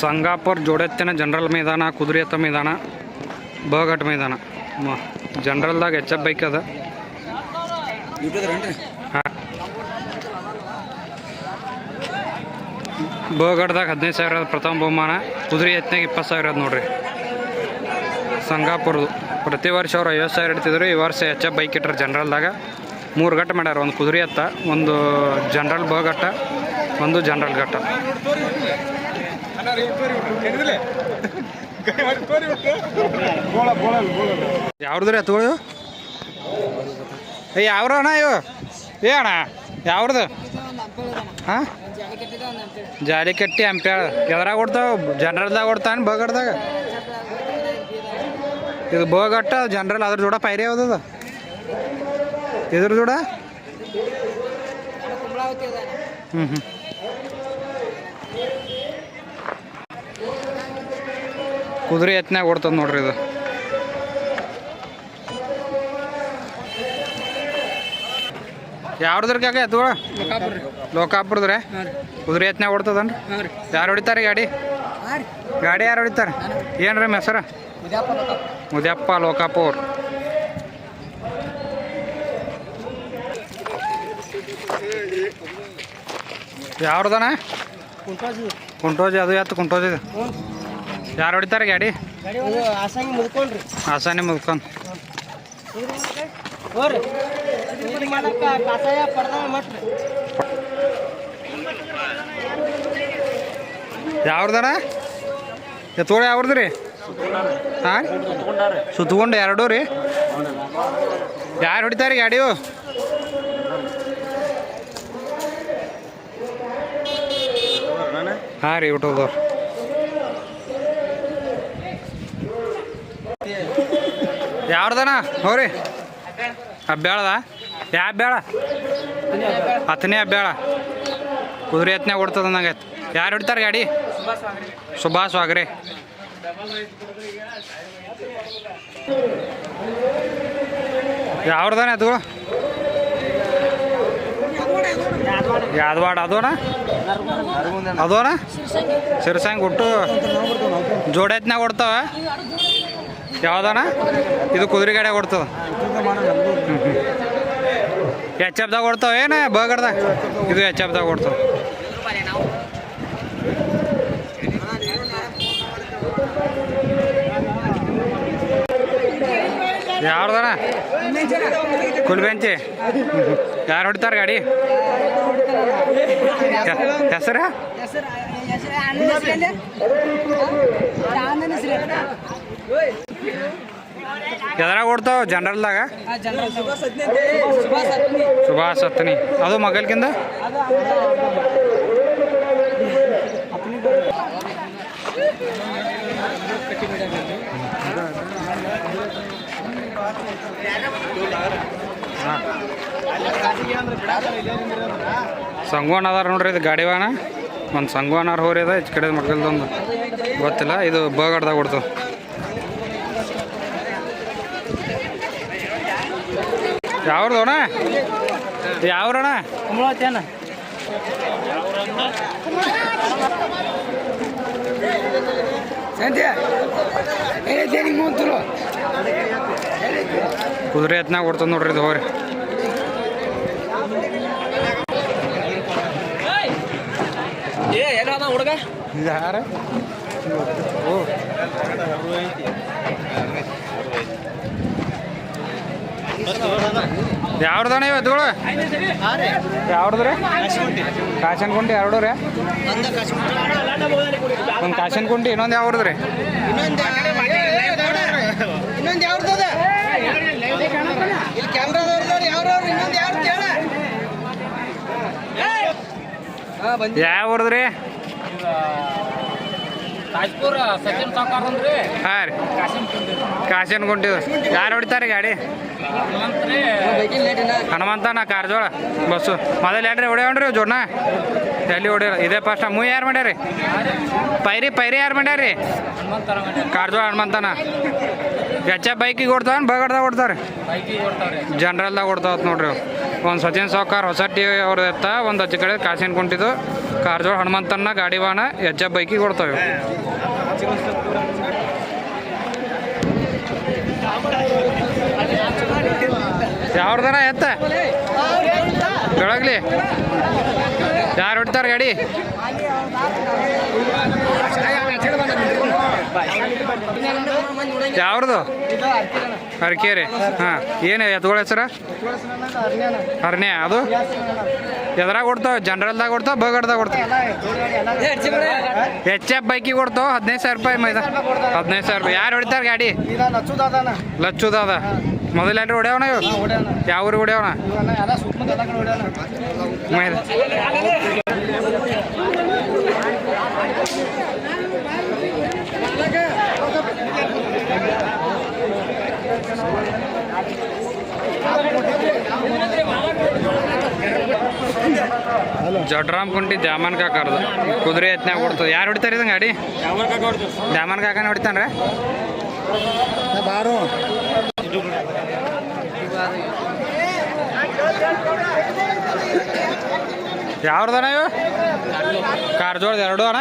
Sangapur ಜೋಡೆತ್ತಿನ general ಮೈದಾನ ಕುದುರೆ ಎತ್ತ ಮೈದಾನ ಬಘಟ್ ಮೈದಾನ. ಜನರಲ್ದಾಗ ಎಚ್ ಎಫ್ ಬೈಕ್ ಅದ. ಹಾಂ. ಬಘಟ್ದಾಗ ಹದಿನೈದು ಸಾವಿರ ಪ್ರಥಮ ಬಹುಮಾನ, ಕುದುರೆ ಎತ್ತಿನಾಗ ಇಪ್ಪತ್ತು ಸಾವಿರ ಅದು ನೋಡ್ರಿ. ಸಂಗಾಪುರದು. ಪ್ರತಿ ವರ್ಷ ಅವ್ರು ಐವತ್ತು ಸಾವಿರ ಇಡ್ತಿದ್ರು, ಈ ವರ್ಷ ಎಚ್ ಎಫ್ ಬೈಕ್ ಜನರಲ್ ಜನರಲ್ದಾಗ. ಮೂರು ಘಟ್ಟ ಮಾಡ್ಯಾರ, ಒಂದು ಕುದುರೆ ಎತ್ತ ಒಂದು ಜನರಲ್ ಬಘಟ್ಟ ಒಂದು ಜನರಲ್ ಘಟ್ಟ. ಯಾವ್ರದ್ರಿ ಎತ್ತುಗಳು ಏ, ಯಾವ್ರ ಅಣ್ಣ ಇವು ಏ, ಅಣ್ಣ ಯಾವ್ರದ್ದು ಹಾಂ? ಜಾಲಿ ಕಟ್ಟಿ ಅಂಪ್ಯಾಳ. ಎದ್ರಾಗ ಕೊಡ್ತಾವ ಜನರಲ್ದಾಗ ಕೊಡ್ತಾನೆ ಬಗಡ್ದಾಗ ಇದು ಬೋಗಟ್ಟ, ಜನರಲ್ ಅದ್ರ ಜೋಡ ಪೈರಿ ಯಾವ್ದದ ಇದ್ರ ಜೋಡ? ಹ್ಞೂ ಹ್ಞೂ ಕುದುರೆ ಎತ್ನಾಗ ಓಡ್ತದ ನೋಡ್ರಿ ಇದು. ಯಾವ್ದ್ರ ಕಾಕ ಎತ್ತುಗಳ ಲೋಕಾಪುರದ್ರೆ? ಕುದುರೆ ಎತ್ನ್ಯಾಗ ಓಡ್ತದನ್ರಿ ಯಾರು ಹೊಡಿತಾರೆ ಗಾಡಿ? ಗಾಡಿ ಯಾರು ಹೊಡಿತಾರೆ? ಏನ್ರಿ ಮೆಸರ ಹೆಸರು? ಮುದ್ಯಪ್ಪ ಲೋಕಾಪುರ್. ಯಾವ್ದಣ್ಣ ಕುಂಟೋಜಿ. ಅದು ಎತ್ತು ಕುಂಟೋಜಿ ಯಾರು ಹೊಡಿತಾರೆ ಗಾಡಿ? ಆಸಂಗಿ ಮುದ್ಕೊಂಡ್ರಿ ಆಸಾನಿ ಮುದ್ಕೊಂಡು ಯಾವ್ರದಣ ಎತ್ತುಗಳು ಯಾವ್ದು ರೀ? ಹಾಂ? ಸುತ್ತಕೊಂಡು ಎರಡು ರೀ. ಯಾರು ಹೊಡಿತಾರೆ ಗಾಡಿಯು ಹಾಂ ರೀ ಊಟದವ್ರು. ಯಾವ್ದಣ್ಣ ಹೋರಿ ಹಬ್ಬ್ಯಾಳದ ಯಾ ಬ್ಯಾಳ ಹತ್ತನೇ ಹಬ್ಬ್ಯಾಳ ಕುದುರೆ ಹತ್ತನೇ ಓಡ್ತದ ನಂಗೆ ಯಾರು ಹಿಡ್ತಾರೆ ಗಾಡಿ? ಸುಭಾಷ್ ವಾಗ್ರೆ ಯಾವ್ದಾನ ಅದು? ಯಾದವಾಡ ಅದೋಣ ಅದೋಣ ಸಿರ್ಸಂಗ್ ಉಟ್ಟು ಜೋಡೆತ್ನಾಗ ಓಡ್ತಾವ. ಯಾವ್ದಣ್ಣ? ಇದು ಕುದುರೆ ಗಾಡಿ ಕೊಡ್ತದ. ಎಚ್ ಎಫ್ದಾಗ ಕೊಡ್ತಾವ ಏನ ಬಗಡ್ದಾಗ ಇದು ಎಚ್ ಎಫ್ದಾಗ ಕೊಡ್ತಾವ. ಯಾರ್ದಾನ ಕುಲ್ಬೆಂಚಿ? ಯಾರು ಹೊಡಿತಾರೆ ಗಾಡಿ? ಹೆಸರು? ಎದ್ರಾಗ ಓಡ್ತಾವ ಜನರಲ್ದಾಗ? ಸುಭಾಷ್ ಹತ್ತನಿ ಅದು ಮಗಲ್ಕಿಂದ? ಸಂಗೋಣ ಅದಾರ ನೋಡ್ರಿ ಇದು ಗಾಡಿವಾನ ಒಂದು ಸಂಗೋನಾರ್ ಹೋರಿ ಅದ ಈಚ ಕಡೆ ಮಕ್ಕಳದೊಂದು ಗೊತ್ತಿಲ್ಲ. ಇದು ಬಗಡ್ದಾಗ ಯಾವ್ದವಣ ಯಾವ್ರಣ ಕುಂಬಳತ್ತೇನ ಕುದುರೆ ಎತ್ನಾಗ ಓಡ್ತದ ನೋಡ್ರಿ ಇದು ಹೋರಿ ಎಲ್ಲ ಹುಡುಗ? ಯಾರ? ಇವು ರೀ ಕಾಶನ್ ಕುಂಟಿ ಎರಡು ರೀ ಒಂದು ಕಾಶನ್ ಕುಂಟಿ ಇನ್ನೊಂದು ಯಾವ್ದು ರೀ ಇನ್ನೊಂದು ಯಾವ್ದದ ಇಲ್ಲಿ ಕ್ಯಾಮ್ರಾದವ್ರದವ್ರು ಯಾವ್ರವ್ರು? ಇನ್ನೊಂದು ಯಾವ್ದು ಕೇಳ. ಯಾವ ಊರ್ದು ರೀ ರಾಜ್ಪುರ ಸಚಿನ್ ಸಾವ್ಕಾರ್ ಅಂದ್ರಿ? ಹಾಂ ರೀ. ಕಾಶನ್ ಕುಂಟಿದ್ರು ಯಾರು ಹೊಡಿತಾರೆ ಗಾಡಿ? ಹನುಮಂತನ. ಕಾರ್ಜೋಳ ಬಸ್ಸು. ಮೊದಲು ಏನ್ರಿ ಹೊಡ್ಯಾವಣ್ರಿ ಜೋಡ್ನ? ಎಲ್ಲಿ ಹೊಡ್ಯಾರ ಇದೇ ಫಸ್ಟ್ ಮೂ ಯಾರು ಮಾಡ್ಯಾರಿ? ಪೈರಿ ಪೈರಿ ಯಾರು ಮಾಡ್ಯಾರಿ? ಕಾರ್ಜೋಳ ಹನುಮಂತನ. ಎಚ್ ಎಫ್ ಬೈಕಿಗೆ ಓಡ್ತಾವ ಬಗಡ್ದಾಗ ಓಡ್ತಾರೆ ಜನರಲ್ದಾಗ ಓಡ್ತಾವತ್ ನೋಡ್ರಿ ಒಂದು ಸಚಿನ್ ಸಾವ್ಕಾರ್ ಹೊಸ ಟಿ ವಿ ಅವ್ರದ್ದು ಎತ್ತ ಒಂದು ಹಚ್ಚಿ ಕಡೆ ಕಾಸಿನ ಕುಂಟಿದ್ದು. ಕಾರ್ಜೋಳ ಹನುಮಂತನ್ನ ಗಾಡಿ ವಾಹನ ಹೆಜ್ಜ ಬೈಕಿಗೆ ಕೊಡ್ತಾವೆ ಯಾವ್ದನ ಎತ್ತ? ಬೆಳಗ್ಲಿ. ಯಾರು ಹೊಡ್ತಾರೆ ಗಾಡಿ? ಯಾವ್ದು ಅರ್ಕೇರಿ ಹಾಂ, ಏನು ಎತ್ಗಳ ಹೆಸರ? ಅರ್ಣ್ಯ ಅದು? ಎದ್ರಾಗ ಕೊಡ್ತಾವ ಜನರಲ್ದಾಗ ಕೊಡ್ತಾವ ಬಗಡ್ದಾಗ ಕೊಡ್ತಾವ ಎಚ್ ಎಫ್ ಬೈಕಿಗೆ ಕೊಡ್ತಾವ ಹದಿನೈದು ಸಾವಿರ ರೂಪಾಯಿ ಮೈದ ಹದಿನೈದು ಸಾವಿರ ರೂಪಾಯಿ ಯಾರು ಹೊಡಿತಾರೆ ಗಾಡಿ ಇದ ನಚ್ಚು ದಾದಾನ ಲಚ್ಚು ದಾದ ಮೊದಲು ಎಲ್ಲರೂ ಹೊಡ್ಯಾವಣ ಇವು ಹೊಡ್ಯಾನ ಯಾವ ಊರಿಗೆ ಹೊಡ್ಯಾವಣ ಇವನ್ನ ಎಲ್ಲ ಸುತ್ತಮುತ್ತ ಎಲ್ಲ ಕಡೆ ಹೊಡ್ಯಾನ ಮೈದ ಜಡ್ರಾಮ್ ಕುಂಟಿ ದ್ಯಾಮನ್ ಕಾಕರ್ದು ಕುದುರೆ ಎತ್ನ್ಯಾಗ ಕೊಡ್ತದೆ ಯಾರು ಹೊಡಿತಾರೆ ಇದಂಗೆ ಗಾಡಿ? ದ್ಯಾಮನ್ ಕಾಕನ ಹೊಡಿತಾನ್ರೆ? ಬಾರು ಯಾವ್ದನ ಇವು ಕಾರ್ಜೋಳ ಎರಡು ಅಣ್ಣ?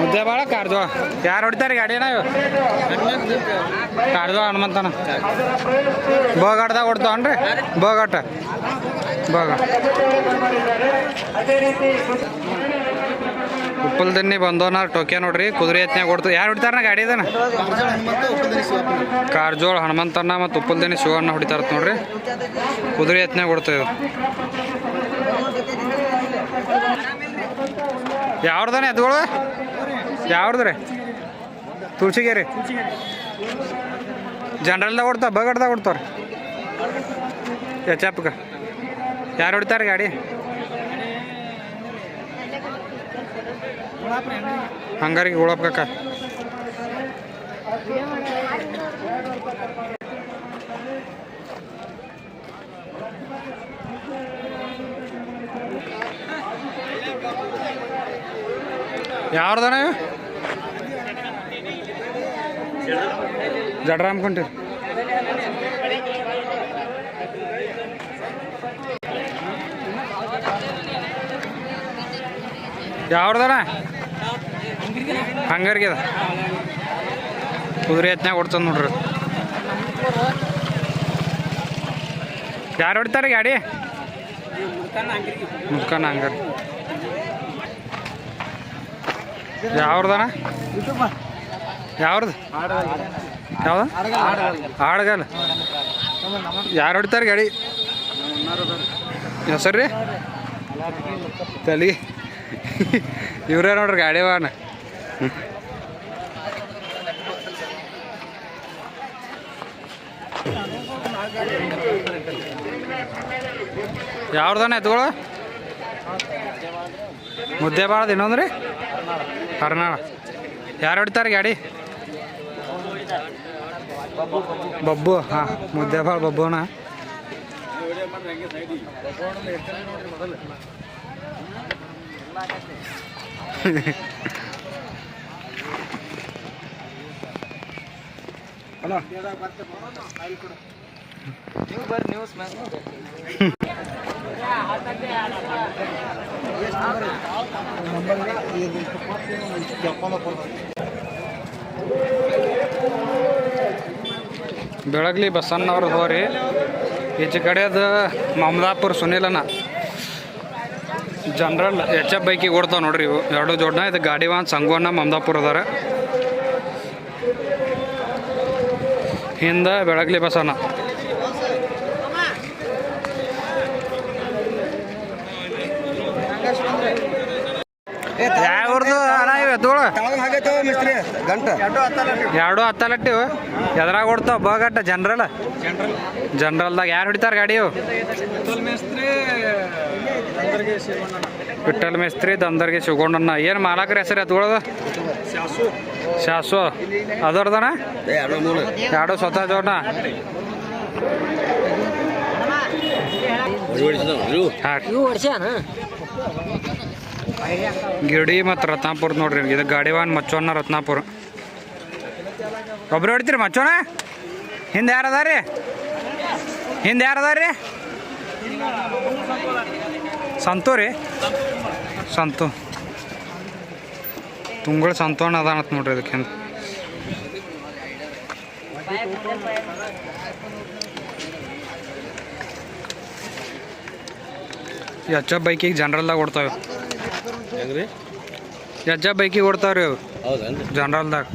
ಮುದ್ದೆ ಬಾಳ ಕಾರ್ಜೋಳ ಯಾರು ಹೊಡಿತಾರೆ ಗಾಡಿನ ಇವು ಕಾರ್ಜೋಳ ಹನುಮಂತನ. ಹೊಡ್ತಾವ ಹೊಡ್ತಾವನ್ರಿ ಬೋಗಾಟ ಬೋಗ. ಉಪ್ಪಲ್ದನ್ನಿ ಬಂದೋನ ಟೋಕೆ ನೋಡ್ರಿ, ಕುದುರೆ ಎತ್ನ್ಯಾಗ ಕೊಡ್ತು ಯಾರು ಹೊಡಿತಾರನ ಗಾಡಿ ಇದನ್ನ? ಕಾರ್ಜೋಳ ಹನುಮಂತಣ್ಣ ಮತ್ತು ಉಪ್ಪಲ್ದನಿ ಶಿವಣ್ಣ ಹೊಡಿತಾರ ನೋಡ್ರಿ. ಕುದುರೆ ಎತ್ನ್ಯಾಗ ಕೊಡ್ತೇವೆ ಯಾವ್ದಾನ ಯಾವ್ದು ರೀ ತುಳಸಿಗೇರಿ. ಜನರಲ್ದಾಗ ಕೊಡ್ತಾವ ಬಗಡ್ದಾಗ ಹೊಡ್ತಾವ್ರಿ ಎಚ್ ಎಪ್ಗೆ ಯಾರು ಹೊಡಿತಾರೆ ಗಾಡಿ? ಹಂಗಾರಿಗೆ ಉಳಪ್ಕಕ್ಕ ಯಾವ್ದನ ಜಡ್ರಾಮ್ ಕುಂಟಿ. ಯಾವ್ದನ ಹಂಗಾರಿಗೆ ಅದ ಕುದುರೆ ಎತ್ನ್ಯಾಗ ಹೊಡ್ತದ ನೋಡ್ರಿ. ಯಾರು ಹೊಡಿತಾರೆ ಗಾಡಿ? ಮುಕ್ಕನ ಹಂಗಾರ ಯಾವ್ದನ ಯಾವ್ದು ಯಾವ್ದು? ಆಡ್ಗಲ್. ಯಾರು ಹೊಡಿತಾರೆ ಗಾಡಿ? ಹೆಸರು ರೀ? ತಲೆ. ಇವ್ರೇ ನೋಡ್ರಿ ಗಾಡಿ ವಾಹನ. ಯಾವ್ದಾನ ಎತ್ಗಳು ಮುದ್ದೆ ಬಾಳದ ಇನ್ನೊಂದ್ರಿ? ಕರ್ನಾಳ. ಯಾರು ಹೊಡಿತಾರೆ ಗಾಡಿ? ಬಬ್ಬು ಹಾ ಮುದ್ದೆ ಬಾಳ ಬಬ್ಬುನ ನೀವು ಬರ್ರಿ ನ್ಯೂಸ್ ಮ್ಯಾನ್ ಬೆಳಗ್ಲಿ ಬಸಣ್ಣವ್ರು ಹೋರಿ. ಈಚೆ ಕಡೆದು ಮಮದಾಪುರ ಸುನಿಲನ. ಜನರಲ್ ಎಚ್ ಎಫ್ ಬೈಕಿಗೆ ಓಡ್ತಾವ ನೋಡ್ರಿ ಇವು. ಎರಡು ಜೋಡ್ನ ಇದು ಗಾಡಿ ವಾನ್ ಸಂಗೋನ ಮಮದಾಪುರ ಅದಾರ. ಹಿಂದೆ ಬೆಳಗ್ಲಿ ಬಸಣ್ಣ ಯಾವ್ದು ಅಣ್ಣ ಇವು ಎತ್ತುಗಳು ಹಾಗೈತವ ಗಂಟೆ. ಎರಡು ಹತ್ತಲಟ್ಟಿವು ಎದ್ರಾಗ ಹೊಡ್ತಾವ ಬಗಟ್ಟ ಜನರಲ್. ಜನರಲ್ದಾಗ ಯಾರು ಹೊಡಿತಾರ ಗಾಡಿಯು? ವಿಠಲ್ ಮೇಸ್ತ್ರಿ ದಂದರ್ಗೆ ಶಿವಗೊಂಡಣ್ಣ ಏನು ಮಾಲಕರ ಹೆಸರು ಎತ್ಕೊಳ್ಳೋದು ಶಾಸು. ಅದರ್ದಣ ಎರಡು ಸ್ವತಃ ಜೋಣ ಹಾಂ ಗಿಡಿ ಮತ್ತು ರತ್ನಾಪುರ ನೋಡ್ರಿ ಇದು ಗಾಡಿವಾನ್ ಮಚ್ಚೋಣ ರತ್ನಾಪುರ. ಒಬ್ರು ಹೊಡಿತೀರಿ ಮಚ್ಚೋಣ ಹಿಂದೆ ಯಾರು ರೀ ಹಿಂದೆ ಯಾರು ರೀ ಸಂತು ರೀ. ಸಂತು. ತುಂಗಳ ಸಂತೋಣ ಅದಾನತ್ ನೋಡ್ರಿ ಅದಕ್ಕೆ ಎಚ್ಚ ಬೈಕಿಗೆ ಜನರಲ್ದಾಗ ಓಡ್ತಾವೆ ಹೆಂಗ್ರಿ ಎಚ್ಚ ಬೈಕಿಗೆ ಓಡ್ತಾವ್ರಿ ಅವು ಹೌದೇನ್ರಿ? ಜನರಲ್ದಾಗ